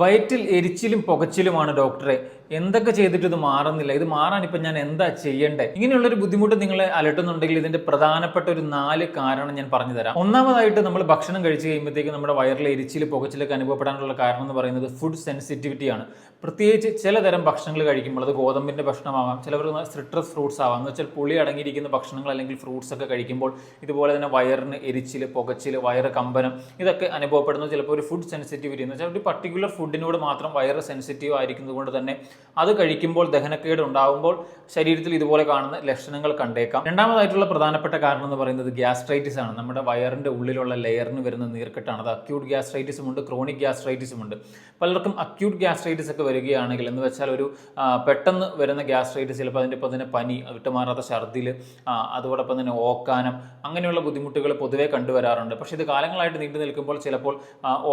വയറ്റിൽ എരിച്ചിലും പുകച്ചിലുമാണ് ഡോക്ടറെ. എന്തൊക്കെ ചെയ്തിട്ട് ഇത് മാറുന്നില്ല. ഇത് മാറാൻ ഇപ്പം ഞാൻ എന്താ ചെയ്യേണ്ടത് ഇങ്ങനെയുള്ളൊരു ബുദ്ധിമുട്ട് നിങ്ങളെ അലട്ടുന്നുണ്ടെങ്കിൽ ഇതിന്റെ പ്രധാനപ്പെട്ട ഒരു നാല് കാരണം ഞാൻ പറഞ്ഞു തരാം. ഒന്നാമതായിട്ട് നമ്മൾ ഭക്ഷണം കഴിച്ച് കഴിയുമ്പോഴത്തേക്ക് നമ്മുടെ വയറിലെ എരിച്ചിൽ പുകച്ചിലൊക്കെ അനുഭവപ്പെടാനുള്ള കാരണം എന്ന് പറയുന്നത് ഫുഡ് സെൻസിറ്റിവിറ്റി ആണ്. പ്രത്യേകിച്ച് ചിലതരം ഭക്ഷണങ്ങൾ കഴിക്കുമ്പോൾ അത് ഗോതമ്പിന്റെ ഭക്ഷണമാവാം ചിലവർ സിട്രസ് ഫ്രൂട്ട്സ് ആവാം. എന്ന് വെച്ചാൽ പുളി അടങ്ങിയിരിക്കുന്ന ഭക്ഷണങ്ങൾ അല്ലെങ്കിൽ ഫ്രൂട്ട്സ് ഒക്കെ കഴിക്കുമ്പോൾ ഇതുപോലെ തന്നെ വയറിന് എരിച്ചിൽ പുകച്ചിൽ വയറ് കമ്പനം ഇതൊക്കെ അനുഭവപ്പെടുന്നത് ചിലപ്പോൾ ഒരു ഫുഡ് സെൻസിറ്റിവിറ്റി എന്ന് വെച്ചാൽ ഒരു പർട്ടിക്കുലർ ഫുഡിനോട് മാത്രം വയറ് സെൻസിറ്റീവ് ആയിരിക്കുന്നത് കൊണ്ട് തന്നെ അത് കഴിക്കുമ്പോൾ ദഹനക്കേട് ഉണ്ടാകുമ്പോൾ ശരീരത്തിൽ ഇതുപോലെ കാണുന്ന ലക്ഷണങ്ങൾ കണ്ടേക്കാം. രണ്ടാമതായിട്ടുള്ള പ്രധാനപ്പെട്ട കാരണം എന്ന് പറയുന്നത് ഗ്യാസ്ട്രൈറ്റിസ് ആണ്. നമ്മുടെ വയറിന്റെ ഉള്ളിലുള്ള ലെയറിന് വരുന്ന നീർക്കെട്ടാണ്. അത് അക്യൂട്ട് ഗ്യാസ്ട്രൈറ്റിസും ഉണ്ട് ക്രോണിക് ഗ്യാസ്ട്രൈറ്റിസും ഉണ്ട്. പലർക്കും അക്യൂട്ട് ഗ്യാസ്ട്രൈറ്റിസ് ഒക്കെ വരികയാണെങ്കിൽ എന്ന് വെച്ചാൽ ഒരു പെട്ടെന്ന് വരുന്ന ഗ്യാസ്ട്രൈറ്റിസ് ചിലപ്പോൾ അതിന്റെ ഒപ്പം തന്നെ പനി വിട്ടുമാറാത്ത ഛർദിൽ അതോടൊപ്പം തന്നെ ഓക്കാനം അങ്ങനെയുള്ള ബുദ്ധിമുട്ടുകൾ പൊതുവേ കണ്ടുവരാറുണ്ട്. പക്ഷേ ഇത് കാലങ്ങളായിട്ട് നീണ്ടു നിൽക്കുമ്പോൾ ചിലപ്പോൾ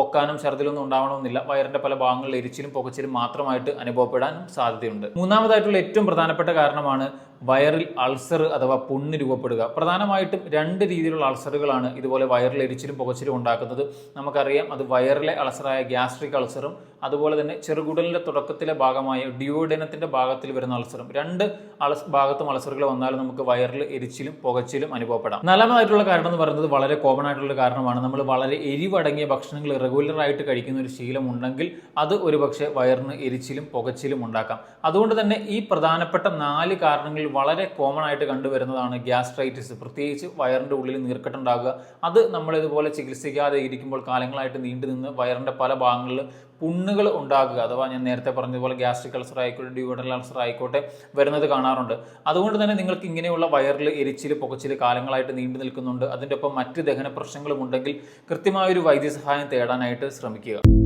ഓക്കാനം ഛർദിലൊന്നും ഉണ്ടാവണമെന്നില്ല. വയറിന്റെ പല ഭാഗങ്ങളിൽ എരിച്ചിലും പുകച്ചിലും മാത്രമായിട്ട് അനുഭവപ്പെടാനും സാധ്യതയുണ്ട്. മൂന്നാമതായിട്ടുള്ള ഏറ്റവും പ്രധാനപ്പെട്ട കാരണമാണ് വയറിൽ അൾസർ അഥവാ പുണ്ണ് രൂപപ്പെടുക. പ്രധാനമായിട്ടും രണ്ട് രീതിയിലുള്ള അൾസറുകളാണ് ഇതുപോലെ വയറിൽ എരിച്ചിലും പുകച്ചിലും ഉണ്ടാക്കുന്നത്. നമുക്കറിയാം അത് വയറിലെ അൾസറായ ഗ്യാസ്ട്രിക് അൾസറും അതുപോലെ തന്നെ ചെറുകുടലിന്റെ തുടക്കത്തിലെ ഭാഗമായ ഡ്യൂഡനത്തിന്റെ ഭാഗത്തിൽ വരുന്ന അൾസറും. രണ്ട് അൾസ് ഭാഗത്തും അൾസറുകൾ വന്നാലും നമുക്ക് വയറിൽ എരിച്ചിലും പുകച്ചിലും അനുഭവപ്പെടാം. നാലാമതായിട്ടുള്ള കാരണം എന്ന് പറയുന്നത് വളരെ കോമൺ ആയിട്ടുള്ള കാരണമാണ്. നമ്മൾ വളരെ എരിവടങ്ങിയ ഭക്ഷണങ്ങൾ റെഗുലറായിട്ട് കഴിക്കുന്ന ഒരു ശീലം ഉണ്ടെങ്കിൽ അത് ഒരു പക്ഷേ വയറിന് എരിച്ചിലും പുകച്ചിലും ഉണ്ടാക്കാം. അതുകൊണ്ട് തന്നെ ഈ പ്രധാനപ്പെട്ട നാല് കാരണങ്ങളിൽ വളരെ കോമൺ ആയിട്ട് കണ്ടുവരുന്നതാണ് ഗ്യാസ്ട്രൈറ്റിസ് പ്രത്യേകിച്ച് വയറിന്റെ ഉള്ളിൽ നീർക്കെട്ടുണ്ടാകുക അത് നമ്മൾ ഇതുപോലെ ചികിത്സിക്കാതെ ഇരിക്കുമ്പോൾ കാലങ്ങളായിട്ട് നീണ്ടു നിന്ന് വയറിന്റെ പല ഭാഗങ്ങളിൽ പുണ്ണുകൾ ഉണ്ടാകുക. അഥവാ ഞാൻ നേരത്തെ പറഞ്ഞതുപോലെ ഗ്യാസ്ട്രിക് അൾസർ ആയിക്കോട്ടെ ഡ്യൂഡൽ അൾസർ ആയിക്കോട്ടെ വരുന്നത് കാണാറുണ്ട്. അതുകൊണ്ട് തന്നെ നിങ്ങൾക്ക് ഇങ്ങനെയുള്ള വയറിൽ എരിച്ചിൽ പുകച്ചിൽ കാലങ്ങളായിട്ട് നീണ്ടു നിൽക്കുന്നുണ്ട്. അതിന്റെ ഒപ്പം മറ്റ് ദഹന പ്രശ്നങ്ങളും ഉണ്ടെങ്കിൽ കൃത്യമായൊരു വൈദ്യസഹായം തേടാനായിട്ട് ശ്രമിക്കുക.